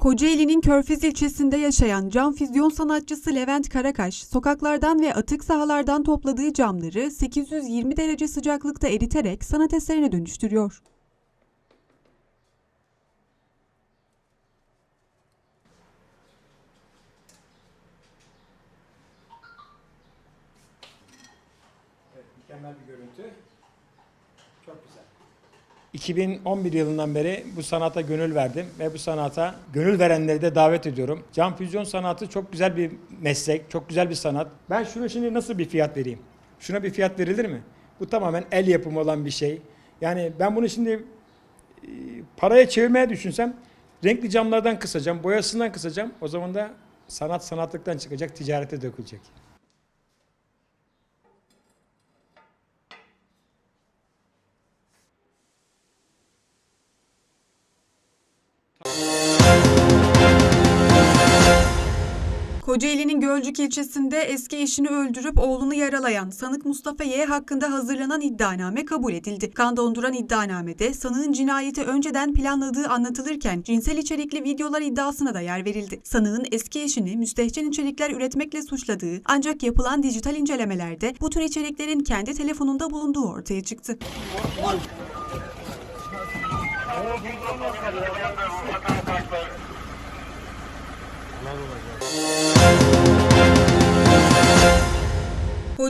Kocaeli'nin Körfez ilçesinde yaşayan cam füzyon sanatçısı Levent Karakaş, sokaklardan ve atık sahalardan topladığı camları 820 derece sıcaklıkta eriterek sanat eserine dönüştürüyor. Evet, mükemmel bir görüntü. Çok güzel. 2011 yılından beri bu sanata gönül verdim ve bu sanata gönül verenleri de davet ediyorum. Cam füzyon sanatı çok güzel bir meslek, çok güzel bir sanat. Ben şuna şimdi nasıl bir fiyat vereyim? Şuna bir fiyat verilir mi? Bu tamamen el yapımı olan bir şey. Yani ben bunu şimdi e, paraya çevirmeye düşünsem renkli camlardan kısacağım, boyasından kısacağım. O zaman da sanat sanatlıktan çıkacak, ticarete dökülecek. Kocaeli'nin Gölcük ilçesinde eski eşini öldürüp oğlunu yaralayan sanık Mustafa Y hakkında hazırlanan iddianame kabul edildi. Kan donduran iddianamede sanığın cinayeti önceden planladığı anlatılırken cinsel içerikli videolar iddiasına da yer verildi. Sanığın eski eşini müstehcen içerikler üretmekle suçladığı ancak yapılan dijital incelemelerde bu tür içeriklerin kendi telefonunda bulunduğu ortaya çıktı.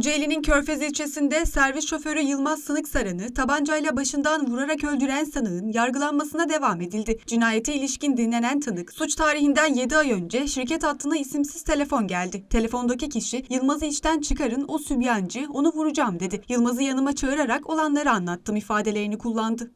Kocaeli'nin Körfez ilçesinde servis şoförü Yılmaz Sınık Saran'ı tabancayla başından vurarak öldüren sanığın yargılanmasına devam edildi. Cinayete ilişkin dinlenen tanık, suç tarihinden 7 ay önce şirket hattına isimsiz telefon geldi. Telefondaki kişi Yılmaz'ı işten çıkarın o sübyancı onu vuracağım dedi. Yılmaz'ı yanıma çağırarak olanları anlattım ifadelerini kullandı.